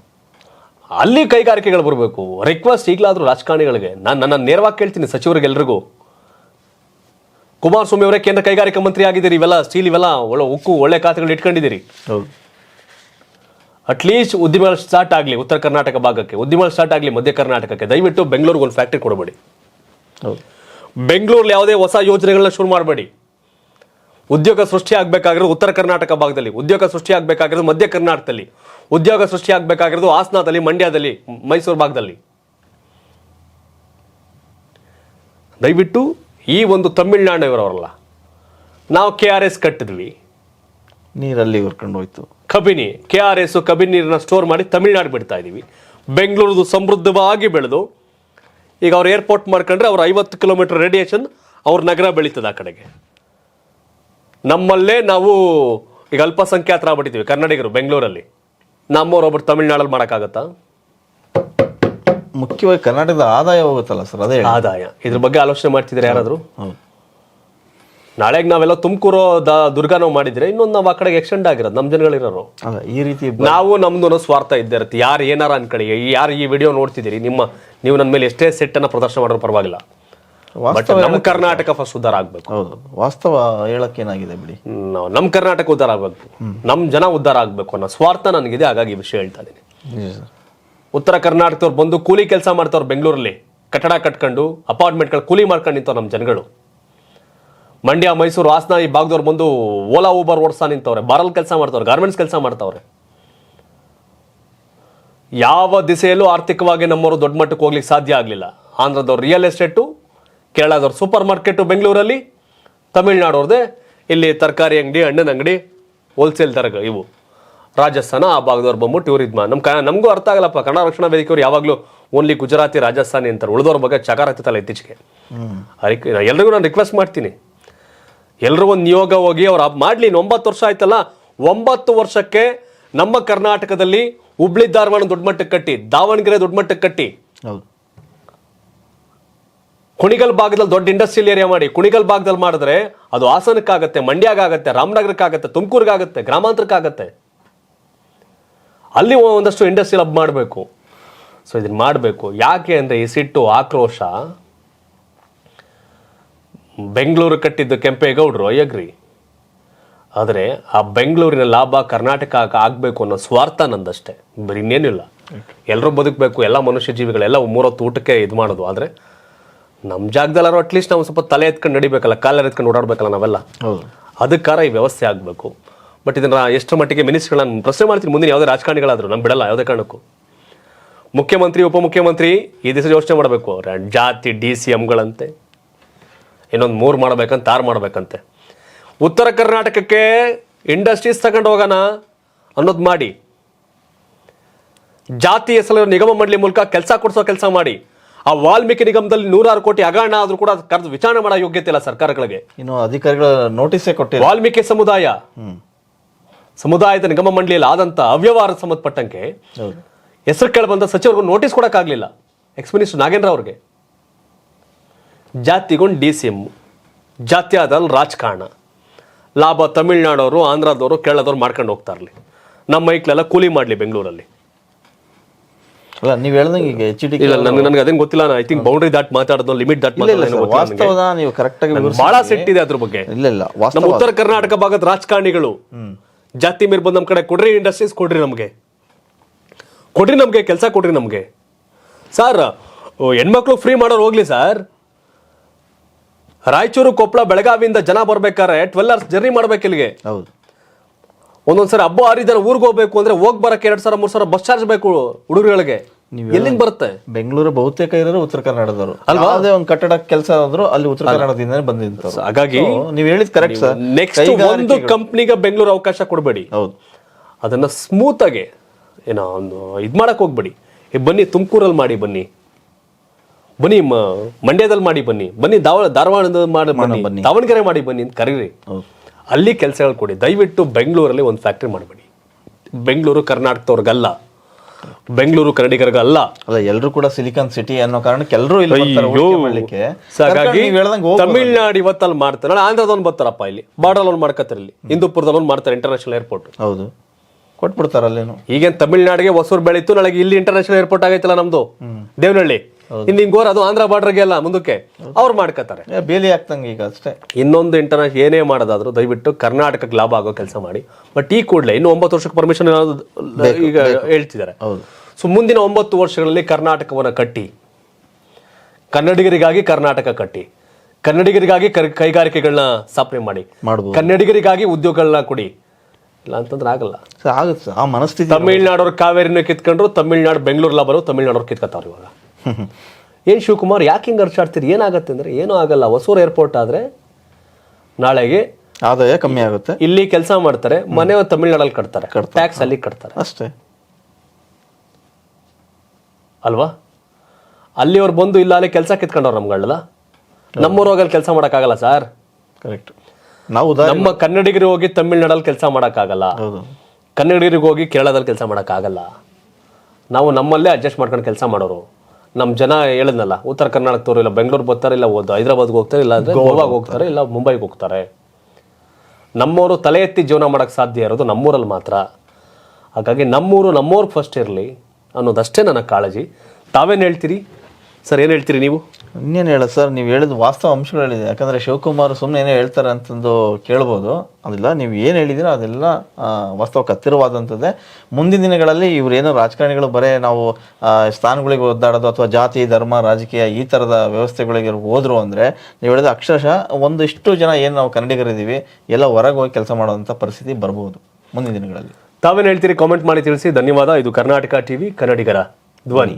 ಅಲ್ಲಿ ಕೈಗಾರಿಕೆಗಳು ಬರಬೇಕು. ರಿಕ್ವೆಸ್ಟ್ ಈಗಲಾದರೂ ರಾಜಕಾರಣಿಗಳಿಗೆ. ನಾನು ನನ್ನ ನೇರವಾಗಿ ಕೇಳ್ತೀನಿ ಸಚಿವರಿಗೆ ಎಲ್ರಿಗೂ ಕುಮಾರಸ್ವಾಮಿ ಅವರೇ ಕೇಂದ್ರ ಕೈಗಾರಿಕಾ ಮಂತ್ರಿ ಆಗಿದ್ದೀರಿ. ಇವೆಲ್ಲ ಸ್ಟೀಲ್ ಇವೆಲ್ಲ ಒಳ್ಳೆ ಉಕ್ಕು ಒಳ್ಳೆ ಖಾತೆಗಳು ಇಟ್ಕೊಂಡಿದ್ದೀರಿ. ಹೌದು. ಅಟ್ಲೀಸ್ಟ್ ಉದ್ಯಮಗಳು ಸ್ಟಾರ್ಟ್ ಆಗಲಿ ಉತ್ತರ ಕರ್ನಾಟಕ ಭಾಗಕ್ಕೆ. ಉದ್ದಿಮೆಗಳು ಸ್ಟಾರ್ಟ್ ಆಗಲಿ ಮಧ್ಯ ಕರ್ನಾಟಕಕ್ಕೆ. ದಯವಿಟ್ಟು ಬೆಂಗಳೂರಿಗೆ ಒಂದು ಫ್ಯಾಕ್ಟ್ರಿ ಕೊಡಬೇಡಿ. ಹೌದು. ಬೆಂಗಳೂರಲ್ಲಿ ಯಾವುದೇ ಹೊಸ ಯೋಜನೆಗಳನ್ನ ಶುರು ಮಾಡಬೇಡಿ. ಉದ್ಯೋಗ ಸೃಷ್ಟಿ ಆಗಬೇಕಾಗಿರೋದು ಉತ್ತರ ಕರ್ನಾಟಕ ಭಾಗದಲ್ಲಿ ಉದ್ಯೋಗ ಸೃಷ್ಟಿ ಆಗಬೇಕಾಗಿರೋದು ಮಧ್ಯ ಕರ್ನಾಟಕದಲ್ಲಿ ಉದ್ಯೋಗ ಸೃಷ್ಟಿ ಆಗಬೇಕಾಗಿರೋದು ಹಾಸನದಲ್ಲಿ ಮಂಡ್ಯದಲ್ಲಿ ಮೈಸೂರು ಭಾಗದಲ್ಲಿ. ದಯವಿಟ್ಟು ಈ ಒಂದು ತಮಿಳ್ನಾಡಿನವರಲ್ಲ ನಾವು ಕೆ ಆರ್ ಎಸ್ ಕಟ್ಟಿದ್ವಿ. ನೀರಲ್ಲಿ ಹೊರ್ಕೊಂಡು ಹೋಯ್ತು. Kabini K R S Kabini ನೀರನ್ನ ಸ್ಟೋರ್ ಮಾಡಿ ತಮಿಳ್ನಾಡು ಬಿಡ್ತಾ ಇದ್ದೀವಿ. ಬೆಂಗಳೂರು ಸಮೃದ್ಧವಾಗಿ ಬೆಳೆದು ಈಗ ಅವ್ರು ಏರ್ಪೋರ್ಟ್ ಮಾಡ್ಕೊಂಡ್ರೆ ಅವ್ರ ಐವತ್ತು ಕಿಲೋಮೀಟರ್ ರೇಡಿಯೇಷನ್ ಅವ್ರ ನಗರ ಬೆಳೀತದೆ ಆ ಕಡೆಗೆ. ನಮ್ಮಲ್ಲೇ ನಾವು ಈಗ ಅಲ್ಪಸಂಖ್ಯಾತರ ಆಗ್ಬಿಟ್ಟಿದ್ದೀವಿ ಕನ್ನಡಿಗರು ಬೆಂಗಳೂರಲ್ಲಿ. ನಮ್ಮವ್ರು ಒಬ್ಬರು ತಮಿಳ್ನಾಡಲ್ಲಿ ಮಾಡೋಕ್ಕಾಗತ್ತಾ? ಮುಖ್ಯವಾಗಿ ಕರ್ನಾಟಕದ ಆದಾಯ ಹೋಗುತ್ತಲ್ಲ ಸರ್ ಅದೇ ಆದಾಯ. ಇದ್ರ ಬಗ್ಗೆ ಆಲೋಚನೆ ಮಾಡ್ತಿದ್ರೆ ಯಾರಾದರೂ? ನಾಳೆಗೆ ನಾವೆಲ್ಲ ತುಮಕೂರು ದ ದುರ್ಗಾನೋ ಮಾಡಿದ್ರೆ ಇನ್ನೊಂದು ನಾವು ಆ ಕಡೆಗೆ ಎಕ್ಸ್ಟೆಂಡ್ ಆಗಿರೋದು ನಮ್ಮ ಜನಗಳಿರೋರು. ಅಲ್ಲ ಈ ರೀತಿ ನಾವು ನಮ್ದು ಅನ್ನೋ ಸ್ವಾರ್ಥ ಇದ್ದೇ ಇರುತ್ತೆ. ಯಾರು ಏನಾರ ಅನ್ಕೊಳ್ಳಿ ಯಾರು ಈ ವಿಡಿಯೋ ನೋಡ್ತಿದ್ದೀರಿ ನಿಮ್ಮ ನೀವು ನನ್ನ ಮೇಲೆ ಎಷ್ಟೇ ಸೆಟ್ಟನ್ನು ಪ್ರದರ್ಶನ ಮಾಡೋರು ಪರವಾಗಿಲ್ಲ. ಬಟ್ ನಮ್ಮ ಕರ್ನಾಟಕ ಫಸ್ಟ್ ಉದ್ಧಾರ ಆಗ್ಬೇಕು. ಹೌದು. ವಾಸ್ತವ ಹೇಳಕ್ ಏನಾಗಿದೆ ಬಿಡಿ ನಮ್ಮ ಕರ್ನಾಟಕ ಉದ್ಧಾರ ಆಗ್ಬೇಕು. ನಮ್ಮ ಜನ ಉದ್ಧಾರ ಆಗ್ಬೇಕು ಅನ್ನೋ ಸ್ವಾರ್ಥ ನನಗಿದೆ ಹಾಗಾಗಿ ಈ ವಿಷಯ ಹೇಳ್ತಾ ಇದ್ದೀನಿ. ಉತ್ತರ ಕರ್ನಾಟಕದವ್ರು ಬಂದು ಕೂಲಿ ಕೆಲಸ ಮಾಡ್ತಾವ್ರು ಬೆಂಗಳೂರಲ್ಲಿ ಕಟ್ಟಡ ಕಟ್ಕೊಂಡು ಅಪಾರ್ಟ್ಮೆಂಟ್ಗಳು ಕೂಲಿ ಮಾಡ್ಕೊಂಡು ನಿಂತವ್ರು ನಮ್ಮ ಜನಗಳು. ಮಂಡ್ಯ ಮೈಸೂರು ಹಾಸನ ಈ ಭಾಗದವ್ರು ಬಂದು ಓಲಾ ಊಬರ್ ಓಡಿಸ್ತಾ ನಿಂತವ್ರೆ ಬಾರಲ್ ಕೆಲಸ ಮಾಡ್ತವ್ರೆ ಗಾರ್ಮೆಂಟ್ಸ್ ಕೆಲಸ ಮಾಡ್ತಾವ್ರೆ. ಯಾವ ದಿಸೆಯಲ್ಲೂ ಆರ್ಥಿಕವಾಗಿ ನಮ್ಮವರು ದೊಡ್ಡ ಮಟ್ಟಕ್ಕೆ ಹೋಗ್ಲಿಕ್ಕೆ ಸಾಧ್ಯ ಆಗಲಿಲ್ಲ. ಆಂಧ್ರದವ್ರು ರಿಯಲ್ ಎಸ್ಟೇಟು ಕೇರಳದವ್ರು ಸೂಪರ್ ಮಾರ್ಕೆಟು ಬೆಂಗಳೂರಲ್ಲಿ ತಮಿಳ್ನಾಡವ್ರದ್ದೇ ಇಲ್ಲಿ ತರಕಾರಿ ಅಂಗಡಿ ಹಣ್ಣಿನ ಅಂಗಡಿ ಹೋಲ್ಸೇಲ್ ದರಗ ಇವು. ರಾಜಸ್ಥಾನ ಆ ಭಾಗದವ್ರು ಬಂದ್ಬಿಟ್ಟು ಇವ್ರು ಇದ್ಮಾ. ನಮ್ಮ ಕ ನಮಗೂ ಅರ್ಥ ಆಗಲ್ಲಪ್ಪ. ಕನ್ನಡ ರಕ್ಷಣಾ ವೇದಿಕೆಯವ್ರು ಯಾವಾಗಲೂ ಓನ್ಲಿ ಗುಜರಾತಿ ರಾಜಸ್ಥಾನಿ ಅಂತಾರೆ ಉಳಿದವ್ರ ಬಗ್ಗೆ ಚಕಾರ ಹತ್ತಲ್ಲ ಇತ್ತೀಚೆಗೆ. ಅದಕ್ಕೆ ಎಲ್ರಿಗೂ ನಾನು ರಿಕ್ವೆಸ್ಟ್ ಮಾಡ್ತೀನಿ. ಎಲ್ಲರೂ ಒಂದು ನಿಯೋಗ ಹೋಗಿ ಅವ್ರು ಮಾಡಲಿ ಒಂಬತ್ತು ವರ್ಷ ಆಯ್ತಲ್ಲ? ಒಂಬತ್ತು ವರ್ಷಕ್ಕೆ ನಮ್ಮ ಕರ್ನಾಟಕದಲ್ಲಿ ಹುಬ್ಳಿ ಧಾರವಾಡ ದೊಡ್ಡ ಮಟ್ಟಕ್ಕೆ ಕಟ್ಟಿ ದಾವಣಗೆರೆ ದೊಡ್ಡ ಮಟ್ಟಕ್ಕೆ ಕಟ್ಟಿ. ಹೌದು. ಕುಣಿಗಲ್ ಭಾಗದಲ್ಲಿ ದೊಡ್ಡ ಇಂಡಸ್ಟ್ರಿಯಲ್ ಏರಿಯಾ ಮಾಡಿ ಕುಣಿಗಲ್ ಭಾಗದಲ್ಲಿ ಮಾಡಿದ್ರೆ ಅದು ಹಾಸನಕ್ಕಾಗತ್ತೆ ಮಂಡ್ಯಗಾಗತ್ತೆ ರಾಮನಗರಕ್ಕಾಗತ್ತೆ ತುಮಕೂರಿಗಾಗತ್ತೆ ಗ್ರಾಮಾಂತರಕ್ಕಾಗತ್ತೆ. ಅಲ್ಲಿ ಒಂದಷ್ಟು ಇಂಡಸ್ಟ್ರಿಯಲ್ ಹಬ್ ಮಾಡಬೇಕು. ಸೊ ಇದನ್ನು ಮಾಡಬೇಕು. ಯಾಕೆ ಅಂದರೆ ಈ ಸಿಟ್ಟು ಆಕ್ರೋಶ. ಬೆಂಗಳೂರು ಕಟ್ಟಿದ್ದು ಕೆಂಪೇಗೌಡರು ಅಯ್ಯಗ್ರಿ ಆದರೆ ಆ ಬೆಂಗಳೂರಿನ ಲಾಭ ಕರ್ನಾಟಕ ಆಗಬೇಕು ಅನ್ನೋ ಸ್ವಾರ್ಥ ನಂದಷ್ಟೇ. ಬರೀ ಇನ್ನೇನಿಲ್ಲ. ಎಲ್ಲರೂ ಬದುಕಬೇಕು ಎಲ್ಲ ಮನುಷ್ಯ ಜೀವಿಗಳೆಲ್ಲ ಮೂರೊತ್ತು ಊಟಕ್ಕೆ ಇದು ಮಾಡೋದು. ಆದರೆ ನಮ್ಮ ಜಾಗದಲ್ಲಾರು ಅಟ್ಲೀಸ್ಟ್ ನಾವು ಸ್ವಲ್ಪ ತಲೆ ಎತ್ಕೊಂಡು ನಡಿಬೇಕಲ್ಲ ಕಾಲ ಎತ್ಕೊಂಡು ಓಡಾಡ್ಬೇಕಲ್ಲ ನಾವೆಲ್ಲ? ಅದಕ್ಕಾರ ಈ ವ್ಯವಸ್ಥೆ ಆಗಬೇಕು. ಬಟ್ ಇದನ್ನ ಎಷ್ಟು ಮಟ್ಟಿಗೆ ಮಿನಿಸ್ಟ್ಗಳನ್ನ ಪ್ರಶ್ನೆ ಮಾಡ್ತೀನಿ ಮುಂದಿನ ಯಾವುದೇ ರಾಜಕಾರಣಿಗಳಾದ್ರು ನಮ್ಮ ಬಿಡಲ್ಲ ಯಾವುದೇ ಕಾರಣಕ್ಕೂ. ಮುಖ್ಯಮಂತ್ರಿ ಉಪಮುಖ್ಯಮಂತ್ರಿ ಈ ದಿವಸ ಯೋಚನೆ ಮಾಡಬೇಕು ಅವ್ರ. ಜಾತಿ ಡಿ ಸಿ ಎಮ್ಗಳಂತೆ ಇನ್ನೊಂದು ಮೂರು ಮಾಡ್ಬೇಕಂತ ಆರು ಮಾಡ್ಬೇಕಂತೆ. ಉತ್ತರ ಕರ್ನಾಟಕಕ್ಕೆ ಇಂಡಸ್ಟ್ರೀಸ್ ತಗೊಂಡು ಹೋಗೋಣ ಅನ್ನೋದು ಮಾಡಿ. ಜಾತಿ ಹೆಸರು ನಿಗಮ ಮಂಡಳಿ ಮೂಲಕ ಕೆಲಸ ಕೊಡಿಸೋ ಕೆಲಸ ಮಾಡಿ. ಆ ವಾಲ್ಮೀಕಿ ನಿಗಮದಲ್ಲಿ ನೂರಾರು ಕೋಟಿ ಹಗರಣ ಆದ್ರೂ ಕೂಡ ಕರೆದು ವಿಚಾರಣೆ ಮಾಡೋ ಯೋಗ್ಯತೆ ಇಲ್ಲ ಸರ್ಕಾರಗಳಿಗೆ. ಇನ್ನು ಅಧಿಕಾರಿಗಳ ನೋಟಿಸೇ ಕೊಟ್ಟಿಲ್ಲ. ವಾಲ್ಮೀಕಿ ಸಮುದಾಯ. ಸಮುದಾಯದ ನಿಗಮ ಮಂಡಳಿಯಲ್ಲಿ ಆದಂತ ಅವ್ಯವಹಾರ ಸಂಬಂಧಪಟ್ಟಂಗೆ ಹೆಸರು ಕೇಳಬಂದ ಸಚಿವರಿಗೂ ನೋಟಿಸ್ ಕೊಡಕ್ಕಾಗ್ಲಿಲ್ಲ ಎಕ್ಸ್ ಮಿನಿಸ್ಟರ್ ನಾಗೇಂದ್ರ ಅವ್ರಿಗೆ. ಜಾತಿಗೊಂಡು ಡಿ ಸಿ ಎಂ ಜಾತಿ ಆದಲ್ಲಿ ರಾಜಕಾರಣ. ಲಾಭ ತಮಿಳ್ನಾಡವರು ಆಂಧ್ರದವರು ಕೇರಳದವ್ರು ಮಾಡ್ಕೊಂಡು ಹೋಗ್ತಾರ್ಲಿ ನಮ್ಮ ಮೈಕ್ಲೆಲ್ಲ ಕೂಲಿ ಮಾಡಲಿ ಬೆಂಗಳೂರಲ್ಲಿ. ಅಲ್ಲ ನೀವು ಹೇಳ್ದಂಗೆ ಈಗ ಎಚ್ ಡಿ ಇಲ್ಲ ನನಗೆ ನನಗೆ ಅದೇನು ಗೊತ್ತಿಲ್ಲ ಐ ಥಿಂಕ್ ಬೌಂಡ್ರಿ ದಾಟ್ ಮಾತಾಡೋದು ಲಿಮಿಟ್ ದಾಟ್ ವಾಸ್ತವದ ನೀವು ಕರೆಕ್ಟ್ ಆಗಿ ಬಹಳ ಸೆಟ್ ಇದೆ ಅದ್ರ ಬಗ್ಗೆ. ಇಲ್ಲ ಇಲ್ಲ ನಮ್ಮ ಉತ್ತರ ಕರ್ನಾಟಕ ಭಾಗದ ರಾಜಕಾರಣಿಗಳು ಜಾತಿ ಮೇಲೆ ಬಂದ್ ನಮ್ಮ ಕಡೆ ಕೊಡ್ರಿ ಇಂಡಸ್ಟ್ರೀಸ್ ಕೊಡ್ರಿ ನಮಗೆ. ಕೊಡ್ರಿ ನಮಗೆ ಕೆಲಸ ಕೊಡ್ರಿ ನಮಗೆ. ಸರ್ ಹೆಣ್ಮಕ್ಳು ಫ್ರೀ ಮಾಡೋರು ಹೋಗ್ಲಿ ಸರ್ ರಾಯಚೂರು ಕೊಪ್ಪಳ ಬೆಳಗಾವಿಯಿಂದ ಜನ ಬರ್ಬೇಕಾದ್ರೆ ಟ್ವೆಲ್ ಅವರ್ಸ್ ಜರ್ನಿ ಮಾಡ್ಬೇಕು ಇಲ್ಲಿಗೆ. ಹೌದು. ಒಂದೊಂದ್ಸರಿ ಹಬ್ಬ ಹರಿದಿನ ಊರಿಗೆ ಹೋಗ್ಬೇಕು ಅಂದ್ರೆ ಹೋಗ್ ಬರಕ್ಕೆ ಎರಡ್ ಸಾವಿರ ಮೂರ್ ಸಾವಿರ ಬಸ್ ಚಾರ್ಜ್ ಬೇಕು ಹುಡುಗರುಗಳಿಗೆ. ಎಲ್ಲಿಂದ ಬರುತ್ತೆ? ಬೆಂಗಳೂರು ಬಹುತೇಕ ಇರೋರು ಉತ್ತರ ಕನ್ನಡದವರು. ಯಾವುದೇ ಒಂದು ಕಟ್ಟಡ ಕೆಲಸ ಆದ್ರೂ ಅಲ್ಲಿ ಉತ್ತರ ಕರ್ನಾಟಕದಿಂದ ಬಂದಿದ್ದ ಹಾಗಾಗಿ ನೀವು ಹೇಳಿದ್ ಕರೆಕ್ಟ್ ಸರ್ ನೆಕ್ಸ್ಟ್ ಒಂದು ಕಂಪ್ನಿಗೆ ಬೆಂಗಳೂರು ಅವಕಾಶ ಕೊಡಬೇಡಿ. ಹೌದು. ಅದನ್ನ ಸ್ಮೂತ್ ಆಗಿ ಏನೋ ಒಂದು ಇದು ಮಾಡಕ್ ಹೋಗ್ಬೇಡಿ. ಬನ್ನಿ ತುಮಕೂರಲ್ಲಿ ಮಾಡಿ ಬನ್ನಿ. ಬನ್ನಿ ಮಂಡ್ಯದಲ್ಲಿ ಮಾಡಿ ಬನ್ನಿ. ಬನ್ನಿ ದಾವ ಧಾರವಾಡದ ಮಾಡಿ ಬನ್ನಿ. ದಾವಣಗೆರೆ ಮಾಡಿ ಬನ್ನಿ ಅಂತ ಕರೀರಿ. ಅಲ್ಲಿ ಕೆಲಸಗಳು ಕೊಡಿ. ದಯವಿಟ್ಟು ಬೆಂಗಳೂರಲ್ಲಿ ಒಂದು ಫ್ಯಾಕ್ಟ್ರಿ ಮಾಡಬೇಡಿ. ಬೆಂಗಳೂರು ಕರ್ನಾಟಕದವ್ರಿಗಲ್ಲ. ಬೆಂಗಳೂರು ಕನ್ನಡಿಗರಿಗಲ್ಲ. ಅಲ್ಲ ಎಲ್ಲರೂ ಕೂಡ ಸಿಲಿಕಾನ್ ಸಿಟಿ ಅನ್ನೋ ಕಾರಣಕ್ಕೆ ಎಲ್ಲರೂ ಹಾಗಾಗಿ. ತಮಿಳ್ನಾಡು ಇವತ್ತಲ್ಲಿ ಮಾಡ್ತಾರೆ. ಆಂಧ್ರದ ಆಂಧ್ರದವ್ನು ಬರ್ತಾರಪ್ಪ ಇಲ್ಲಿ. ಬಾರ್ಡರ್ ಒಂದು ಮಾಡ್ಕತ್ತಾರೆ ಇಲ್ಲಿ. ಹಿಂದೂಪುರದಲ್ಲಿ ಒಂದು ಮಾಡ್ತಾರೆ ಇಂಟರ್ನ್ಯಾಷನಲ್ ಏರ್ಪೋರ್ಟ್ ಹೌದು. ಕೊಟ್ಬಿಡ್ತಾರ ಅಲ್ಲೇನು ಈಗೇನ್ ತಮಿಳ್ನಾಡಿಗೆ ಹೊಸೂರು ಬೆಳೀತು ನಾಳೆ ಇಲ್ಲಿ ಇಂಟರ್ನ್ಯಾಷನಲ್ ಏರ್ಪೋರ್ಟ್ ಆಗೈತಲ್ಲ ನಮ್ದು? ದೇವನಹಳ್ಳಿ. ಇನ್ನು ಹಿಂಗೋರ್ ಅದು ಆಂಧ್ರ ಬಾರ್ಡರ್ಗೆ ಅಲ್ಲ ಮುಂದಕ್ಕೆ. ಅವ್ರು ಮಾಡ್ಕೋತಾರೆ ಬೇಲಿ ಆಗ್ತಂಗೆ ಈಗ ಅಷ್ಟೇ. ಇನ್ನೊಂದು ಇಂಟರ್ನ್ಯಾಷನಲ್ ಏನೇ ಮಾಡೋದಾದ್ರೂ ದಯವಿಟ್ಟು ಕರ್ನಾಟಕಕ್ಕೆ ಲಾಭ ಆಗೋ ಕೆಲಸ ಮಾಡಿ. ಬಟ್ ಈ ಕೂಡಲೇ ಇನ್ನು ಒಂಬತ್ತು ವರ್ಷಕ್ಕೆ ಪರ್ಮಿಷನ್ ಈಗ ಹೇಳ್ತಿದ್ದಾರೆ. ಸೊ ಮುಂದಿನ ಒಂಬತ್ತು ವರ್ಷಗಳಲ್ಲಿ ಕರ್ನಾಟಕವನ್ನು ಕಟ್ಟಿ. ಕನ್ನಡಿಗರಿಗಾಗಿ ಕರ್ನಾಟಕ ಕಟ್ಟಿ. ಕನ್ನಡಿಗರಿಗಾಗಿ ಕೈಗಾರಿಕೆಗಳನ್ನ ಸ್ಥಾಪನೆ ಮಾಡಿ. ಕನ್ನಡಿಗರಿಗಾಗಿ ಉದ್ಯೋಗಗಳನ್ನ ಕೊಡಿ. ಇಲ್ಲ ಅಂತಂದ್ರೆ ಆಗಲ್ಲ. ಸರ್ ಆಗುತ್ತೆ ಆ ಮನಸ್ಥಿತಿ ತಮಿಳ್ನಾಡವ್ರ ಕಾವೇರಿನ ಕಿತ್ಕೊಂಡ್ರು ತಮಿಳ್ನಾಡು ಬೆಂಗಳೂರು ಲಾಭರು ತಮಿಳ್ನಾಡವ್ರು ಕಿತ್ಕೊತಾವ್ರು ಇವಾಗ. ಏನು ಶಿವಕುಮಾರ್ ಯಾಕೆ ಹಿಂಗೆ ಅರ್ಚಾಡ್ತೀರಿ ಏನಾಗುತ್ತೆ ಅಂದರೆ ಏನೂ ಆಗಲ್ಲ. ಹೊಸೂರು ಏರ್ಪೋರ್ಟ್ ಆದರೆ ನಾಳೆಗೆ ಆದಾಯ ಕಮ್ಮಿ ಆಗುತ್ತೆ. ಇಲ್ಲಿ ಕೆಲಸ ಮಾಡ್ತಾರೆ ಮನೆ ತಮಿಳ್ನಾಡಲ್ಲಿ ಕಟ್ತಾರೆ. ಟ್ಯಾಕ್ಸ್ ಅಲ್ಲಿ ಕಟ್ತಾರೆ. ಅಷ್ಟೇ. ಅಲ್ವಾ? ಅಲ್ಲಿ ಅವ್ರು ಬಂದು ಇಲ್ಲ ಅಲ್ಲಿ ಕೆಲಸ ಕಿತ್ಕೊಂಡವ್ರು ನಮ್ಗಳಲ್ಲ ನಮ್ಮೂರೋಗಲ್ಲಿ ಕೆಲಸ ಮಾಡೋಕ್ಕಾಗಲ್ಲ ಸರ್. ಕರೆಕ್ಟ್ ನಾವು ನಮ್ಮ ಕನ್ನಡಿಗರು ಹೋಗಿ ತಮಿಳ್ನಾಡಲ್ಲಿ ಕೆಲಸ ಮಾಡೋಕ್ಕಾಗಲ್ಲ. ಕನ್ನಡಿಗರಿಗೆ ಹೋಗಿ ಕೇರಳದಲ್ಲಿ ಕೆಲಸ ಮಾಡೋಕ್ಕಾಗಲ್ಲ. ನಾವು ನಮ್ಮಲ್ಲೇ ಅಡ್ಜಸ್ಟ್ ಮಾಡ್ಕೊಂಡು ಕೆಲಸ ಮಾಡೋರು. ನಮ್ಮ ಜನ ಹೇಳಿದ್ನಲ್ಲ ಉತ್ತರ ಕರ್ನಾಟಕದವರು ಇಲ್ಲ ಬೆಂಗಳೂರು ಬರ್ತಾರೆ ಇಲ್ಲ ಹೋದ್ ಹೈದ್ರಾಬಾದ್ಗೆ ಹೋಗ್ತಾರೆ ಇಲ್ಲ ಅಂದ್ರೆ ಗೋವಾಗೆ ಹೋಗ್ತಾರೆ. ಇಲ್ಲ ಮುಂಬೈಗೆ ಹೋಗ್ತಾರೆ. ನಮ್ಮವರು ತಲೆ ಎತ್ತಿ ಜೀವನ ಮಾಡೋಕ್ಕೆ ಸಾಧ್ಯ ಇರೋದು ನಮ್ಮೂರಲ್ಲಿ ಮಾತ್ರ. ಹಾಗಾಗಿ ನಮ್ಮೂರು ನಮ್ಮೂರು ಫಸ್ಟ್ ಇರಲಿ ಅನ್ನೋದಷ್ಟೇ ನನ್ನ ಕಾಳಜಿ. ತಾವೇನು ಹೇಳ್ತೀರಿ? ಸರ್ ಏನು ಹೇಳ್ತೀರಿ ನೀವು? ಇನ್ನೇನು ಹೇಳ ಸರ್ ನೀವು ಹೇಳಿದ ವಾಸ್ತವ ಅಂಶಗಳಿದೆ ಹೇಳಿದೆ ಯಾಕಂದ್ರೆ ಶಿವಕುಮಾರ್ ಸುಮ್ಮನೆ ಏನೇ ಹೇಳ್ತಾರೆ ಅಂತಂದು ಕೇಳ್ಬೋದು. ಅದಿಲ್ಲ ನೀವು ಏನು ಹೇಳಿದಿರೋ ಅದೆಲ್ಲ ವಾಸ್ತವ ವಾಸ್ತವಕ್ಕೆ ಹತ್ತಿರವಾದಂಥದ್ದೇ. ಮುಂದಿನ ದಿನಗಳಲ್ಲಿ ಇವರೇನೋ ರಾಜಕಾರಣಿಗಳು ಬರೇ ನಾವು ಸ್ಥಾನಗಳಿಗೆ ಒದ್ದಾಡೋದು ಅಥವಾ ಜಾತಿ ಧರ್ಮ ರಾಜಕೀಯ ಈ ಥರದ ವ್ಯವಸ್ಥೆಗಳಿಗೆ ಹೋದರು ಅಂದರೆ ನೀವು ಹೇಳಿದ ಅಕ್ಷರಶಃ ಒಂದಿಷ್ಟು ಜನ ಏನು ನಾವು ಕನ್ನಡಿಗರಿದ್ದೀವಿ ಎಲ್ಲ ಹೊರಗೆ ಹೋಗಿ ಕೆಲಸ ಮಾಡೋವಂಥ ಪರಿಸ್ಥಿತಿ ಬರ್ಬೋದು ಮುಂದಿನ ದಿನಗಳಲ್ಲಿ. ತಾವೇನು ಹೇಳ್ತೀರಿ? ಕಾಮೆಂಟ್ ಮಾಡಿ ತಿಳಿಸಿ. ಧನ್ಯವಾದ. ಇದು ಕರ್ನಾಟಕ ಟಿವಿ ಕನ್ನಡಿಗರ ಧ್ವನಿ.